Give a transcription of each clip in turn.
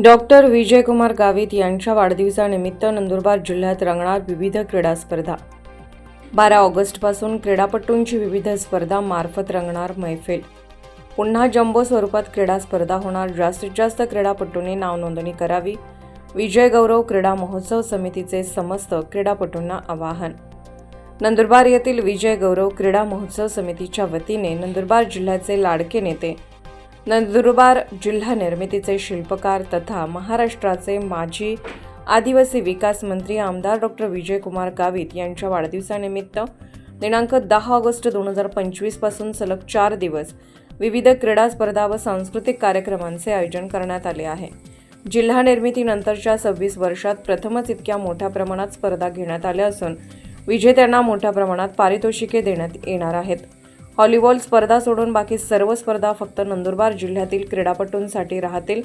Doctor Vijaykumar Gavit यांच्या वाढदिवसानिमित्त नंदुरबार जिल्ह्यात रंगणार विविध क्रीडा स्पर्धा. बारा ऑगस्टपासून क्रीडापटूंची विविध स्पर्धा मार्फत रंगणार मैफिल. पुन्हा जम्बो स्वरूपात क्रीडा स्पर्धा होणार. जास्तीत जास्त क्रीडापटूंनी नाव नोंदणी करावी. विजय गौरव क्रीडा महोत्सव समितीचे समस्त क्रीडापटूंना आवाहन. नंदुरबार येथील विजय गौरव क्रीडा महोत्सव समितीच्या वतीने नंदुरबार जिल्ह्याचे लाडके नेते नंदुरबार जिल्हा निर्मितीचे शिल्पकार तथा महाराष्ट्राचे माजी आदिवासी विकास मंत्री आमदार डॉक्टर विजयकुमार गावित यांच्या वाढदिवसानिमित्त दिनांक दहा ऑगस्ट दोन हजार पंचवीसपासून सलग चार दिवस विविध क्रीडा स्पर्धा व सांस्कृतिक कार्यक्रमांचे आयोजन करण्यात आले आहे. जिल्हा निर्मितीनंतरच्या सव्वीस वर्षात प्रथमच इतक्या मोठ्या प्रमाणात स्पर्धा घेण्यात आल्या असून विजेत्यांना मोठ्या प्रमाणात पारितोषिके देण्यात येणार आहेत. हॉलीबॉल स्पर्धा सोडून बाकी सर्व स्पर्धा फक्त नंदुरबार जिल्ह्यातील क्रीडापटूंसाठी राहतील.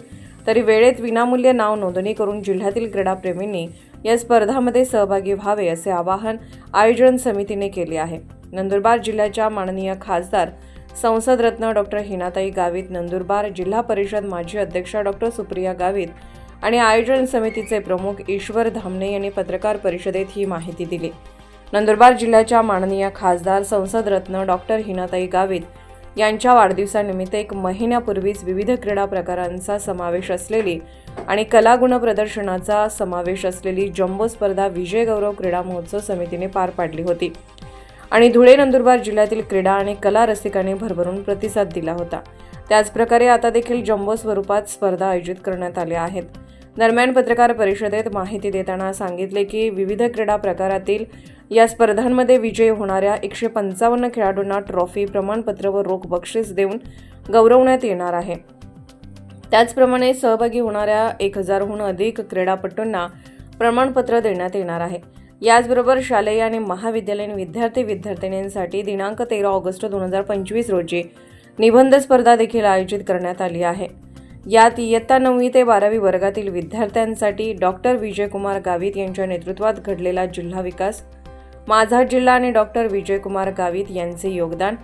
तरी वेळेत विनामूल्य नाव नोंदणी करून जिल्ह्यातील क्रीडाप्रेमींनी या स्पर्धामध्ये सहभागी व्हावे असे आवाहन आयोजन समितीने केले आहे. नंदुरबार जिल्ह्याच्या माननीय खासदार संसदरत्न डॉक्टर हिनाताई गावित नंदुरबार जिल्हा परिषद माजी अध्यक्षा डॉक्टर सुप्रिया गावित आणि आयोजन समितीचे प्रमुख ईश्वर धामणे यांनी पत्रकार परिषदेत ही माहिती दिली. नंदुरबार जिल्ह्याच्या माननीय खासदार संसदरत्न डॉक्टर हिनाताई गावित यांच्या वाढदिवसानिमित्त एक महिन्यापूर्वीच विविध क्रीडा प्रकारांचा समावेश असलेली आणि कलागुण प्रदर्शनाचा समावेश असलेली जम्बो स्पर्धा विजय गौरव क्रीडा महोत्सव समितीने पार पाडली होती. आणि धुळे नंदुरबार जिल्ह्यातील क्रीडा आणि कला रसिकांनी भरभरून प्रतिसाद दिला होता. त्याचप्रकारे आता देखील जम्बो स्वरूपात स्पर्धा आयोजित करण्यात आल्या आहेत. दरम्यान पत्रकार परिषदेत माहिती देताना सांगितले की विविध क्रीडा प्रकारातील या स्पर्धांमध्ये विजयी होणाऱ्या एकशे पंचावन्न खेळाडूंना ट्रॉफी प्रमाणपत्र व रोख बक्षीस देऊन गौरवण्यात येणार आहे. त्याचप्रमाणे सहभागी होणाऱ्या एक हजारहून अधिक क्रीडापटूंना प्रमाणपत्र देण्यात येणार आहे. याचबरोबर शालेय आणि महाविद्यालयीन विद्यार्थी विद्यार्थिनींसाठी दिनांक तेरा ऑगस्ट दोन हजार पंचवीस रोजी निबंध स्पर्धा देखील आयोजित करण्यात आली आहे. यात इयत्ता नववी ते बारावी वर्गातील विद्यार्थ्यांसाठी डॉक्टर विजयकुमार गावित यांच्या नेतृत्वात घडलेला जिल्हा विकास माझा जिल्हा आणि डॉक्टर विजयकुमार गावित यांचे योगदान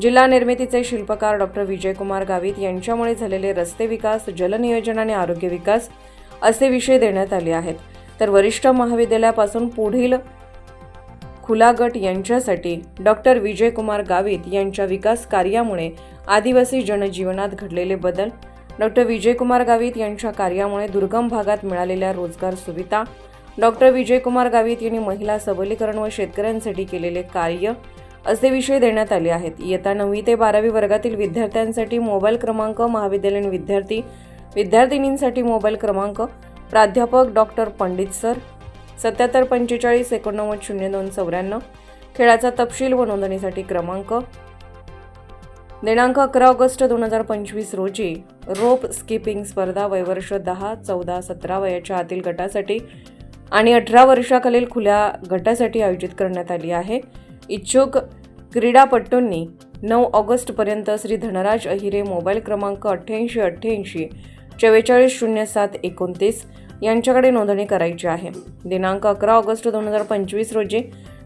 जिल्हा निर्मितीचे शिल्पकार डॉक्टर विजयकुमार गावित यांच्यामुळे झालेले रस्ते विकास जलनियोजन आणि आरोग्य विकास असे विषय देण्यात आले आहेत. तर वरिष्ठ महाविद्यालयापासून पुढील खुला गट यांच्यासाठी डॉक्टर विजयकुमार गावित यांच्या विकास कार्यामुळे आदिवासी जनजीवनात घडलेले बदल डॉक्टर विजयकुमार गावित यांच्या कार्यामुळे दुर्गम भागात मिळालेल्या रोजगार सुविधा डॉक्टर विजयकुमार गावित यांनी महिला सबलीकरण व शेतकऱ्यांसाठी केलेले कार्य असे विषय देण्यात आले आहेत. इयत्ता नववी ते बारावी वर्गातील विद्यार्थ्यांसाठी मोबाईल क्रमांक महाविद्यालयीन विद्यार्थी विद्यार्थिनींसाठी मोबाईल क्रमांक प्राध्यापक डॉक्टर पंडित सर सत्याहत्तर पंचेचाळीस एकोणनव्वद शून्य दोन चौऱ्याण्णव खेळाचा तपशील व नोंदणीसाठी क्रमांक दिनांक अकरा ऑगस्ट दोन हजार पंचवीस रोजी रोप स्किपिंग स्पर्धा वयवर्ष दहा चौदा सतरा वयाच्या आतील गटासाठी आणि अठरा वर्षाखालील खुल्या गटासाठी आयोजित करण्यात आली आहे. इच्छुक क्रीडापटूंनी नऊ ऑगस्टपर्यंत श्री धनराज अहिरे मोबाईल क्रमांक अठ्ठ्याऐंशी अठ्ठ्याऐंशी चव्वेचाळीस शून्य सात एकोणतीस यांच्याकडे नोंदणी करायची आहे. दिनांक अकरा ऑगस्ट दोन हजार पंचवीस रोजी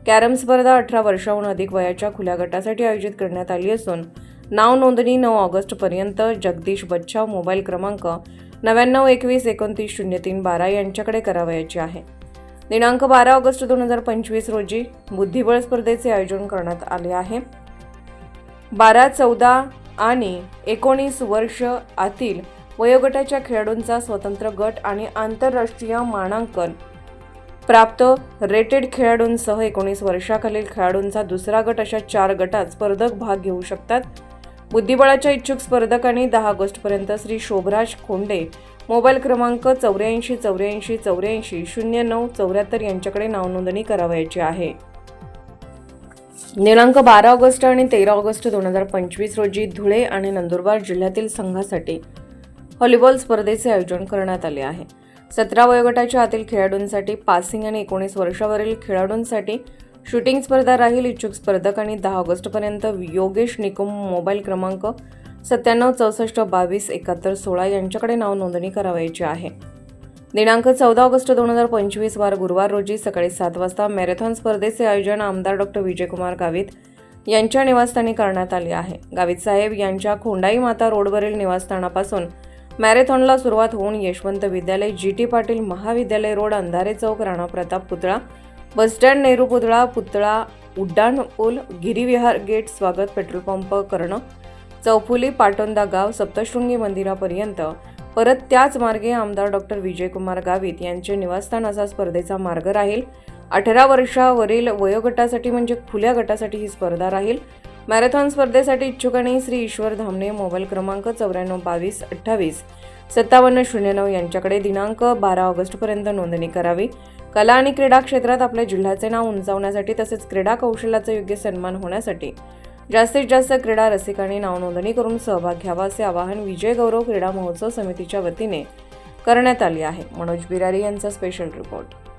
कॅरम स्पर्धा अठरा वर्षाहून अधिक वयाच्या खुल्या गटासाठी आयोजित करण्यात आली असून नाव नोंदणी नऊ ऑगस्टपर्यंत जगदीश बच्छाव मोबाईल क्रमांक नव्याण्णव एकवीस एकोणतीस शून्य तीन बारा यांच्याकडे करावयाची आहे. दिनांक बारा ऑगस्ट दोन हजार पंचवीस रोजी बुद्धिबळ स्पर्धेचे आयोजन करण्यात आले आहे. बारा चौदा आणि एकोणीस वर्ष आतील वयोगटाच्या खेळाडूंचा स्वतंत्र गट आणि आंतरराष्ट्रीय मानांकन प्राप्त रेटेड खेळाडूंसह एकोणीस वर्षाखालील खेळाडूंचा दुसरा गट अशा चार गटात स्पर्धक भाग घेऊ शकतात. बुद्धिबळाच्या इच्छुक स्पर्धकांनी दहा ऑगस्टपर्यंत श्री शोभराज खोंडे मोबाईल क्रमांक चौऱ्याऐंशी चौऱ्याऐंशी चौऱ्याऐंशी शून्य नऊ चौऱ्याहत्तर यांच्याकडे नावनोंदणी करावयाची आहे. दिनांक बारा ऑगस्ट आणि तेरा ऑगस्ट दोन हजार पंचवीस रोजी धुळे आणि नंदुरबार जिल्ह्यातील संघासाठी व्हॉलीबॉल स्पर्धेचे आयोजन करण्यात आले आहे. सतरा वयोगटाच्या आतील खेळाडूंसाठी पासिंग आणि एकोणीस वर्षावरील खेळाडूंसाठी शूटिंग स्पर्धा राहील इच्छुक स्पर्धकांनी दहा ऑगस्टपर्यंत योगेश निकुम मोबाईल क्रमांक सत्त्याण्णव चौसष्ट बावीस एकाहत्तर सोळा यांच्याकडे नाव नोंदणी करावयाची आहे. दिनांक चौदा ऑगस्ट दोन हजार पंचवीस वार गुरुवार रोजी सकाळी सात वाजता मॅरेथॉन स्पर्धेचे आयोजन आमदार डॉक्टर विजयकुमार गावित यांच्या निवासस्थानी करण्यात आले आहे. गावित साहेब यांच्या खोंडाई माता रोडवरील निवासस्थानापासून मॅरेथॉनला सुरुवात होऊन यशवंत विद्यालय जी टी पाटील महाविद्यालय रोड अंधारे चौक राणा प्रताप पुतळा बसस्टँड नेहरू पुतळा पुतळा उड्डाण पूल गिरीविहार गेट स्वागत पेट्रोल पंप करणं चौफुली पाटोंदा गाव सप्तशृंगी मंदिरापर्यंत. परत त्याच मार्गे आमदार डॉक्टर विजयकुमार गावित यांचे निवासस्थान असा स्पर्धेचा मार्ग राहील. अठरा वर्षावरील वयोगटासाठी म्हणजे खुल्या गटासाठी ही स्पर्धा राहील. मॅरेथॉन स्पर्धेसाठी इच्छुकांनी श्री ईश्वर धामणे मोबाईल क्रमांक चौऱ्याण्णव बावीस अठ्ठावीस सत्तावन्न शून्य नऊ यांच्याकडे दिनांक बारा ऑगस्टपर्यंत नोंदणी करावी. कला आणि क्रीडा क्षेत्रात आपल्या जिल्ह्याचे नाव उंचावण्यासाठी तसेच क्रीडा कौशल्याचा योग्य सन्मान होण्यासाठी जास्तीत जास्त क्रीडा रसिकांनी नावनोंदणी करून सहभाग घ्यावा असे आवाहन विजय गौरव क्रीडा महोत्सव समितीच्या वतीने करण्यात आले आहे. मनोज बिरारी यांचा स्पेशल रिपोर्ट